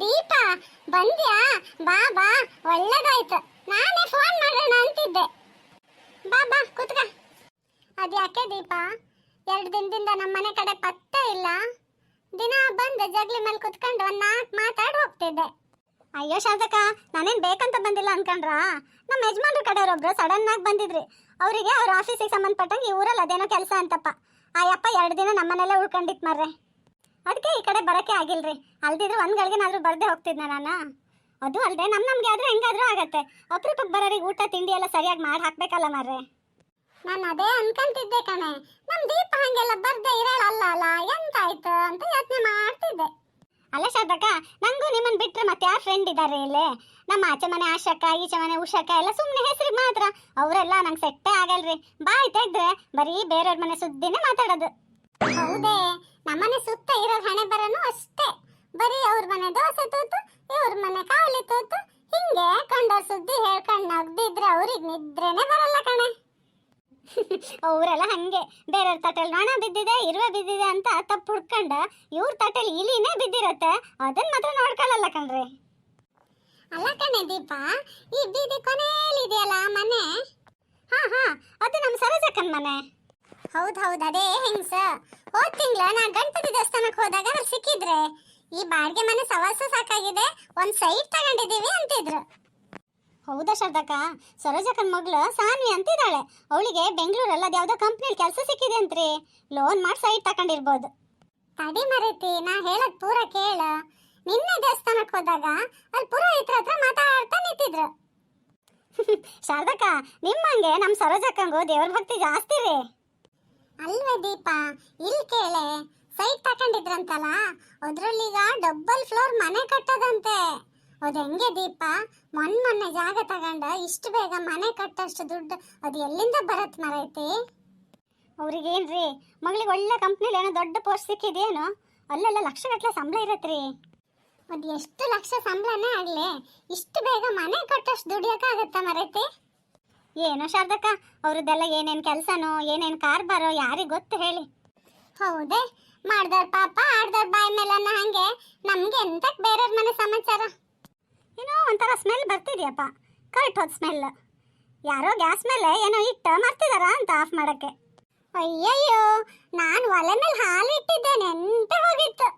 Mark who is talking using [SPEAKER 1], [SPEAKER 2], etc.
[SPEAKER 1] ದೀಪ, ಬಂದ್ಯಾ? ಬಾ ಬಾ, ಒಳ್ಳೇದಾಯ್ತು. ನಾನೇ ಫೋನ್ ಮಾಡೋಣ ಅಂತಿದ್ದೆ. ಬಾ ಬಾ, ಕುತ್ಕ. ಅದ್ಯಾಕೆ ದೀಪ? ಎರಡು ದಿನದಿಂದ ನಮ್ಮ ಮನೆ ಕಡೆ ಪತ್ತೆ ಇಲ್ಲ. ದಿನ ಬಂದು, ಜಗ್ಲಿ ಮೇಲೆ ಕುತ್ಕೊಂಡು ಒಂದ್ ನಾಲ್ಕು ಮಾತಾಡಿ ಹೋಗ್ತಿದ್ದೆ. ಅಯ್ಯೋ ಶಾಸಕ ನಾನೇನ್ ಬೇಕಂತ ಬಂದಿಲ್ಲ ಅನ್ಕೊಂಡ್ರಾ? ನಮ್ಮ ಯಜಮಾನ್ರ ಕಡೆಯವರೊಬ್ರು ಸಡನ್ ಆಗಿ ಬಂದಿದ್ರಿ. ಅವರಿಗೆ ಅವ್ರ ಆಫೀಸಿಗೆ ಸಂಬಂಧಪಟ್ಟಂಗೆ ಈ ಊರಲ್ಲಿ ಅದೇನೋ ಕೆಲಸ ಅಂತಪ್ಪ. ಆ ಎರಡು ದಿನ ನಮ್ಮನೆಲ್ಲೇ ಉಳ್ಕೊಂಡಿತ್ತು ಮಾರ್ರೆ. ಅದಕ್ಕೆ ಈ ಕಡೆ ಬರೋಕೆ ಆಗಿಲ್ರಿ. ಅಲ್ದಿದ್ರೆ ಒಂದ್ ಗಳಿಗೆನಾದ್ರೂ ಬರ್ದೇ ಹೋಗ್ತಿದ್ನ ನಾನು? ಅದು ಅಲ್ಲದೆ ನಮ್ ನಮ್ಗೆ ಆದ್ರೂ ಹೆಂಗಾದ್ರೂ ಆಗತ್ತೆ. ಅಪರೂಪಕ್ಕೆ ಬರೋರಿಗೆ ಊಟ ತಿಂಡಿ ಎಲ್ಲ ಸರಿಯಾಗಿ ಮಾಡಿ ಹಾಕ್ಬೇಕಲ್ಲ ಮಾರ್ರೆ. ನಾನು ಅದೇ ಅನ್ಕೊಂತಿದ್ದೆ ಕಣೆ. ನಮ್ ದೀಪ ಹಂಗೆಲ್ಲ ಬರ್ದೆ ಇರಲ್ಲ ಅಲ್ಲ ಎಂತಾಯ್ತು ಅಂತ ಯೋಚನೆ ಮಾಡ್ತಿದ್ದೆ. ಅಲ್ಲ ಶಾರದಕ್ಕ ನಂಗೂ ನಿಮ್ಮನ್ ಬಿಟ್ರೆ ಮತ್ತೆ ಯಾರು ಫ್ರೆಂಡ್ ಇದ್ದಾರೆ ಇಲ್ಲಿ? ನಮ್ಮ ಆಚೆ ಮನೆ ಆಶಕ್ಕ ಈಚೆ ಮನೆ ಉಷಕ್ಕ ಎಲ್ಲ ಸುಮ್ಮನೆ ಹೆಸರಿಗೆ ಮಾತ್ರ. ಅವರೆಲ್ಲ ನಂಗೆ ಸೆಟ್ಟೇ ಆಗಲ್ರಿ. ಬಾಯ್ ತೆಗ್ದ್ರೆ ಬರೀ ಬೇರೆಯವ್ರ ಮನೆ ಸುದ್ದಿನೇ ಮಾತಾಡೋದು. ಹೌದೇ ನಮ್ಮನೆ ಸುತ್ತ ಇರೋ ಹಣೆ ಬರನು ಅಷ್ಟೇ. ಬರೀ ಅವ್ರ ಮನೆ ದೋಸೆ ತೂತು ಇವ್ರ ಮನೆ ಕಾವಲಿ ತೂತು, ಹಿಂಗೆ ಕಂಡ ಸುದ್ದಿ ಹೇಳ್ಕೊಂಡು ನಗ್ದಿದ್ರೆ ಅವ್ರಿಗೆ ನಿದ್ರೆನೆ ಬರಲ್ಲ ಕಣೆ. ಅವರೆಲ್ಲ ಹಂಗೆ, ಬೇರೆಯವ್ರ ತಟ್ಟೆಲ್ ನೊಣ ಬಿದ್ದಿದೆ, ಇರುವೆ ಬಿದ್ದಿದೆ ಅಂತ ತಪ್ಪು ಹುಡ್ಕೊಂಡ ಇವ್ರ ತಟ್ಟೆಲ್ ಇಲಿನೇ ಬಿದ್ದಿರತ್ತೆ ಅದನ್ನ ಮಾತ್ರ ನೋಡ್ಕೊಳ್ಳಲ್ಲ ಕಣ್ರಿ. ಅಲ್ಲ ಕಣೆ ದೀಪ, ಈ ಬೀದಿ ಕೊನೆಯಲ್ಲಿ ಇದೆಯಲ್ಲ ಮನೆ? ಹಾ ಹಾ, ಅದು ನಮ್ಮ ಸರೋಜಕ್ಕನ ಮನೆ. ಹೌದು ಹೌದು, ಅದೇ ಹೆಂಗ್ಸ? ಹೋದ್ ತಿಂಗಳ ನಾ ಗಣಪತಿ ದೇವಸ್ಥಾನಕ್ಕೆ ಹೋದಾಗ ಅವ್ರು ಸಿಕ್ಕಿದ್ರೆ, ಈ ಬಾಡಿಗೆ ಮನೆ ಸವಾಸ ಸಾಕಾಗಿದೆ, ಒಂದು ಸೈಟ್ ತಗೊಂಡಿದ್ದೀವಿ ಅಂತಿದ್ರು. ಹೌದಾ ಶಾರದಕ್ಕ? ಸರೋಜಕ್ಕನ ಮಗಳು ಸಾನ್ವಿ ಅಂತಿದ್ದಾಳೆ. ಅವಳಿಗೆ ಬೆಂಗಳೂರಲ್ಲಿ ಅದು ಯಾವುದೋ ಕಂಪ್ನಿಯಲ್ಲಿ ಕೆಲಸ ಸಿಕ್ಕಿದೆ ಅಂತ್ರಿ. ಲೋನ್ ಮಾಡಿ ಸೈಟ್ ತಗೊಂಡಿರ್ಬೋದು. ತಡಿ ಮರೈತಿ, ನಾ ಹೇಳದ್ ಪೂರ ಕೇಳ. ನಿನ್ನೆ ದೇವಸ್ಥಾನಕ್ಕೆ ಹೋದಾಗ ಅಲ್ಲಿ ಪುರೋಹಿತರ ಹತ್ರ ಮಾತಾಡ್ತಾ ನಿಂತಿದ್ರು. ಶಾರದಕ್ಕ, ನಿಮ್ಮಂಗೆ ನಮ್ಮ ಸರೋಜಕ್ಕಂಗೂ ದೇವ್ರ ಭಕ್ತಿ ಜಾಸ್ತಿ ರೀ. ಅಲ್ವೇ ದೀಪ? ಇಲ್ಲಿ ಕೇಳೆ ಸೈಟ್ ತಕೊಂಡಿದ್ರಂತಲ್ಲ? ಅದ್ರಲ್ಲೀಗ ಡಬಲ್ ಫ್ಲೋರ್ ಮನೆ ಕಟ್ಟದಂತೆ. ಅದು ಹೆಂಗೆ ದೀಪ? ಮೊನ್ ಮೊನ್ನೆ ಜಾಗ ತಗೊಂಡ ಇಷ್ಟು ಬೇಗ ಮನೆ ಕಟ್ಟಷ್ಟು ದುಡ್ಡು ಅದು ಎಲ್ಲಿಂದ ಬರತ್ ಮರೈತಿ? ಅವ್ರಿಗೇನ್ರಿ, ಮಗಳಿಗೆ ಒಳ್ಳೆ ಕಂಪ್ನಿಲಿ ಏನೋ ದೊಡ್ಡ ಪೋಸ್ಟ್ ಸಿಕ್ಕಿದೇನು? ಅಲ್ಲೆಲ್ಲ ಲಕ್ಷಗಟ್ಟಲೆ ಸಂಬಳ ಇರತ್ರಿ. ಅದು ಎಷ್ಟು ಲಕ್ಷ ಸಂಬಳನೇ ಆಗಲಿ, ಇಷ್ಟು ಬೇಗ ಮನೆ ಕಟ್ಟಷ್ಟು ದುಡಿಯೋಕ್ಕಾಗತ್ತಾ ಮರೈತಿ? ಏನೋ ಶಾರದಕ್ಕ, ಅವ್ರದ್ದೆಲ್ಲ ಏನೇನು ಕೆಲಸನೋ, ಏನೇನು ಕಾರ್ಬಾರೋ ಯಾರಿಗೆ ಗೊತ್ತು ಹೇಳಿ. ಹೌದೇ, ಮಾಡ್ದವ್ರ ಪಾಪ, ಆಡ್ದವ್ರ ಬಾಯಿ ಮೇಲನ್ನ ಹಂಗೆ ನಮ್ಗೆ ಎಂತಕ್ ಬೇರೆಯವ್ರ ಮನೆ ಸಮಾಚಾರ? ಏನೋ ಒಂಥರ ಸ್ಮೆಲ್ ಬರ್ತಿದ್ಯಪ್ಪ, ಕರೆಕ್ಟ್ ಹೋದ್ ಸ್ಮೆಲ್ ಯಾರೋ ಗ್ಯಾಸ್ ಮೇಲೆ ಏನೋ ಇಟ್ಟು ಮರ್ತಿದಾರ ಅಂತ ಆಫ್ ಮಾಡಕ್ಕೆ. ಅಯ್ಯಯ್ಯೋ, ನಾನು ಒಲೆ ಮೇಲೆ ಹಾಲು ಇಟ್ಟಿದ್ದೇನೆ, ಎಂತ ಹೋಗಿತ್ತು.